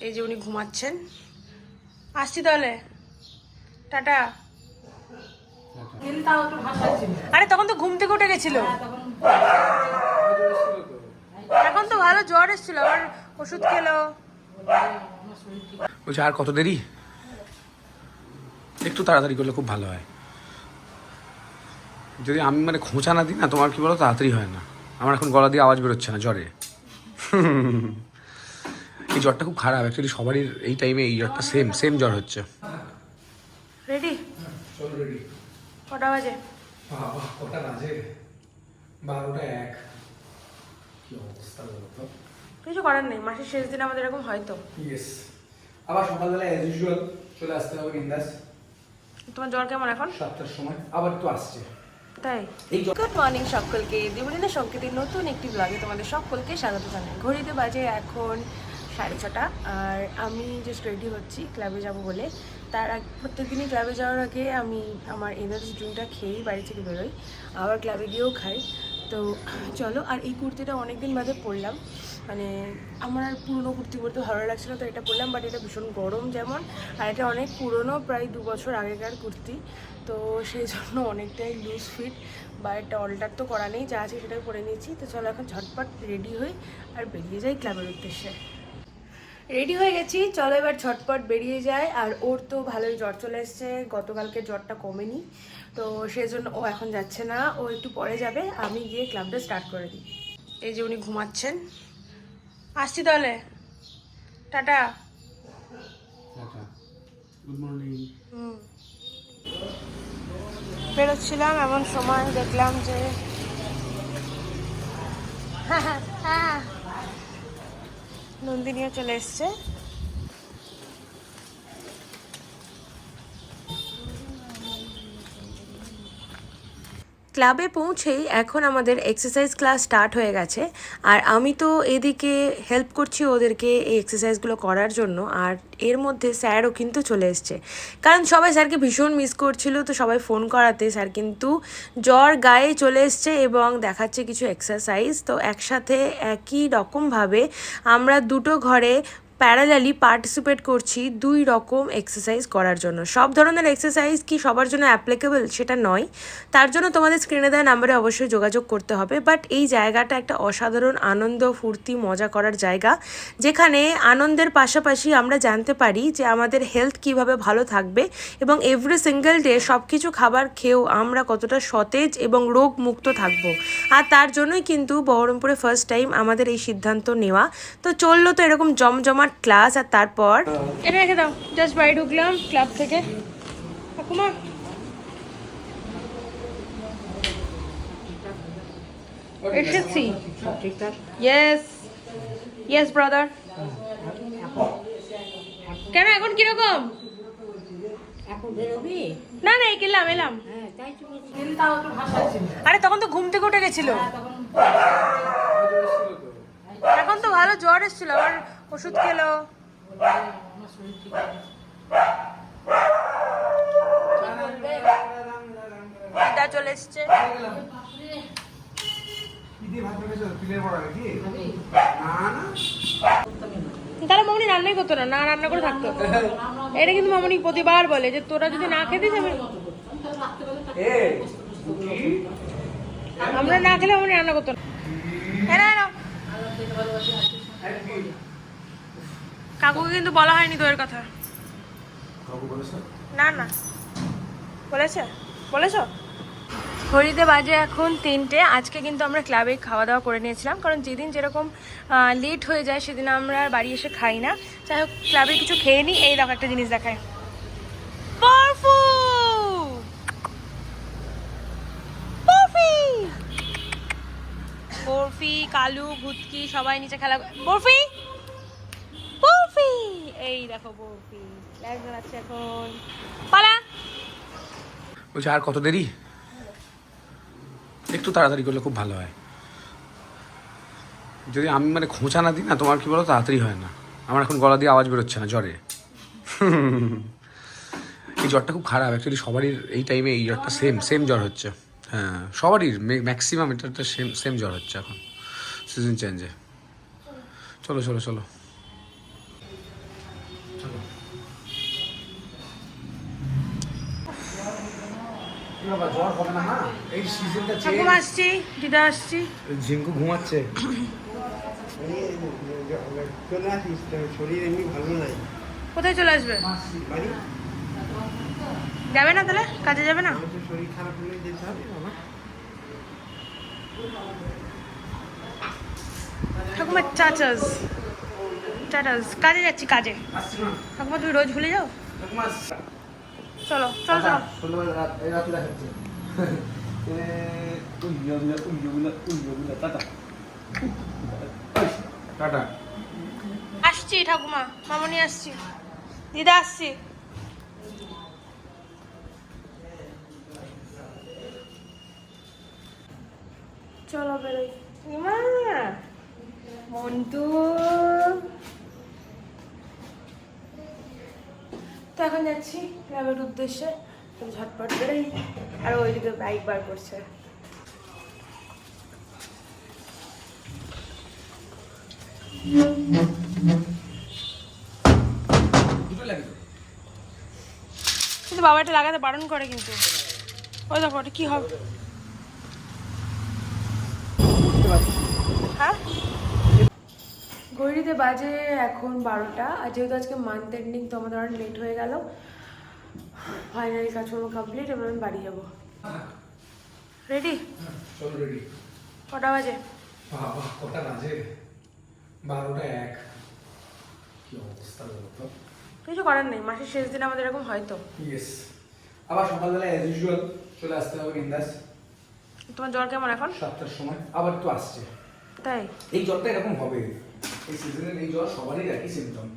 এই যে উনি ঘুমাচ্ছেন। আসছি তাহলে। টাটা। আরে, তখন তো ঘুম থেকে উঠে গেছিল। এখন তো ভালো, জ্বর এসেছিল। আবার ওষুধ খেলো। বলছি, আর কত দেরি? একটু তাড়াতাড়ি করলে খুব ভালো হয়। যদি আমি মানে খোঁচা না দিই না, তোমার কি বলো তাড়াতাড়ি হয় না। আমার এখন গলা দিয়ে আওয়াজ বেরোচ্ছে না, জ্বরে। এই জ্বরটা খুব খারাপ। অ্যাকচুয়ালি সবারই এই টাইমে এই জ্বরটা সেম সেম জ্বর হচ্ছে। রেডি চলো রেডি কটা বাজে? বাবা কটা বাজে? বারোটা এক। কি অবস্থা বলো কিছু করার নেই। মাসের শেষ দিন আমাদের এরকম হয়তো ইয়েস আবার সকালবেলা অ্যাজ ইউজুয়াল চলে আসতে হবে বিন্দাস। তোমার জ্বর কেমন এখন? সাতটার সময়। আবার একটু আসছে। তাই? এই জ্বর গুড মর্নিং সকলকে। সংকেতের নতুন একটি ব্লগে তোমাদের সকলকে স্বাগত জানাই। ঘড়িতে বাজে এখন সাড়ে ছটা। আর আমি জাস্ট রেডি হচ্ছি ক্লাবে যাব বলে। তার আগ, প্রত্যেকদিনই ক্লাবে যাওয়ার আগে আমি আমার এনার্জি ড্রিঙ্কটা খেয়েই বাড়ি থেকে বেরোই। আবার ক্লাবে গিয়েও খাই। তো চলো, আর এই কুর্তিটা অনেকদিন বাদে পরলাম। মানে আমার আর পুরনো কুর্তি পরতে ভালো লাগছিল তো এটা পরলাম বাট এটা ভীষণ গরম যেমন। আর এটা অনেক পুরনো, প্রায় দু বছর আগেকার কুর্তি। তো সেই জন্য অনেকটাই লুজ ফিট বা এটা অল্টার তো করা নেই, যা আছে সেটাই পরে নিয়েছি। তো চলো, এখন ঝটপট রেডি হই, আর বেরিয়ে যাই ক্লাবের উদ্দেশ্যে। রেডি হয়ে গেছি চলো এবার ঝটপট বেরিয়ে যায় আর ওর তো ভালোই জ্বর চলে এসছে গতকালকে জ্বরটা কমেনি। তো সেই জন্য ও এখন যাচ্ছে না ও একটু পরে যাবে আমি গিয়ে ক্লাবটা স্টার্ট করে দিই। এই যে উনি ঘুমাচ্ছেন। আসছি তাহলে। টাটা। গুড মর্নিং হুম। বেরোচ্ছিলাম এমন সময় দেখলাম যে নন্দিনীও চলে এসছে। ক্লাবে পৌঁছেই এখন আমাদের এক্সারসাইজ ক্লাস স্টার্ট হয়ে গেছে। আর আমি তো এদিকে হেল্প করছি ওদেরকে এই এক্সারসাইজগুলো করার জন্য। আর এর মধ্যে স্যারও কিন্তু চলে এসছে। কারণ সবাই স্যারকে ভীষণ মিস করছিল, তো সবাই ফোন করাতে স্যার কিন্তু জ্বর গায়ে চলে এসছে এবং দেখাচ্ছে কিছু এক্সারসাইজ তো একসাথে একই রকমভাবে আমরা দুটো ঘরে প্যারালালি পার্টিসিপেট করছি দুই রকম এক্সারসাইজ করার জন্য। সব ধরনের এক্সারসাইজ কি সবার জন্য অ্যাপ্লিকেবল সেটা নয়। তার জন্য তোমাদের স্ক্রিনে দেওয়া নাম্বারে অবশ্যই যোগাযোগ করতে হবে। বাট এই জায়গাটা একটা অসাধারণ আনন্দ, ফুর্তি, মজা করার জায়গা। যেখানে আনন্দের পাশাপাশি আমরা জানতে পারি যে আমাদের হেলথ কীভাবে ভালো থাকবে এবং এভরি সিঙ্গেল ডে সব কিছু খাবার খেয়েও আমরা কতটা সতেজ এবং রোগ মুক্ত থাকব। আর তার জন্যই কিন্তু বহরমপুরে ফার্স্ট টাইম আমাদের এই সিদ্ধান্ত নেওয়া। তো চলল তো এরকম জমজমাট ক্লাস আর তারপর? এটা রেখে দাও জাস্ট বাড়ি ঢুকলাম ক্লাব থেকে। ঠাকুমা। এসেছি। ইয়েস ইয়েস ব্রাদার কেন, এখন কীরকম? না না, এই গেলাম, এলাম। আরে, তখন তো ঘুম থেকে উঠে গেছিল। এখন তো ভালো জ্বর এসেছিল, আবার ওষুধ খেলো। দিদা চলে এসছে। তাহলে মামনি রান্নাই করতো না না রান্না করে থাকতো। এটা কিন্তু মামনি প্রতিবার বলে যে তোরা যদি না খেতিস আমি আমরা না খেলে মামনি রান্না করতো না। এনো, কাকুকে কিন্তু বলা হয়নি তোর কথা। না না। বলেছে? বলেছ? ঘড়িতে বাজে এখন তিনটে। আজকে কিন্তু আমরা ক্লাবে খাওয়া দাওয়া করে নিয়েছিলাম কারণ যেদিন যেরকম লেট হয়ে যায় সেদিন আমরা আর বাড়ি এসে খাই না। যাই হোক ক্লাবে কিছু খেয়ে নিই এই দেখো একটা জিনিস দেখায় বরফু! বরফি! বরফি কালু ভুতকি সবাই নিচে খেলা বরফি! বলছি, আর কত দেরি? একটু তাড়াতাড়ি করলে খুব ভালো হয়। যদি আমি মানে খোঁচা না দিই না, তোমার কি বলো, তাড়াতাড়ি হয় না। আমার এখন গলা দিয়ে আওয়াজ বেরোচ্ছে না, জ্বরে। এই জ্বরটা খুব খারাপ অ্যাকচুয়ালি সবারই এই টাইমে এই জ্বরটা সেম সেম জ্বর হচ্ছে। হ্যাঁ সবারই ম্যাক্সিমাম এটা একটা সেম সেম জ্বর হচ্ছে এখন সিজন চেঞ্জে চলো চলো চলো। বাবা জ্বর হবে না মা এই সিজনটা ঠাকুমা আসছি দিদা আসছি। ঝিঙ্কু ঘুমাচ্ছে। চলে আসিস শরীর এমনি ভালো নাই কোথায় চলে আসবে? বাড়ি যাবে না তাহলে? কাজে যাবে না? আমার তো শরীর খারাপ হলে যেতে হবে বাবা ঠাকুমা চাচাস। চাচাস কাজে যাচ্ছি কাজে। ঠাকুমা তুমি রোজ ভুলে যাও? ঠাকুমা চলো চলো চলো। সন্ধ্যাবেলা রাত এই রাতে টাটা। আসছি ঠাকুমা মামনি আসছি দিদা আসছি। চলো বেরোই। মন্টু! এখন যাচ্ছি ক্লাবের উদ্দেশ্যে। ঝটপট বেরোই আর ওইদিকে বাইক বার করছে। কিন্তু বাবা এটা লাগাতে বারণ করে কিন্তু। ওই দেখো ওটা কি হবে? হ্যাঁ? ঘড়িতে বাজে এখন বারোটা আর যেহেতু আজকে মান্থ এন্ডিং তো আমাদের অনেক লেট হয়ে গেল। ফাইনালি কাজকর্ম কমপ্লিট এবার আমি বাড়ি যাব। রেডি কটা বাজে? বাবা কটা বাজে? বারোটা এক। কি অবস্থা কিছু করার নেই মাসের শেষ দিন আমাদের এরকম হয় তো। ইয়েস আবার সকালবেলা অ্যাজ ইউজুয়াল চলে আসতে হবে বিন্দাস। তোমার জ্বর কেমন এখন? সাতটার সময়। আবার একটু আসছে। তাই? এই জ্বরটা এরকম হবে। এই সিজনের এই জ্বর সবারই একই সিমটম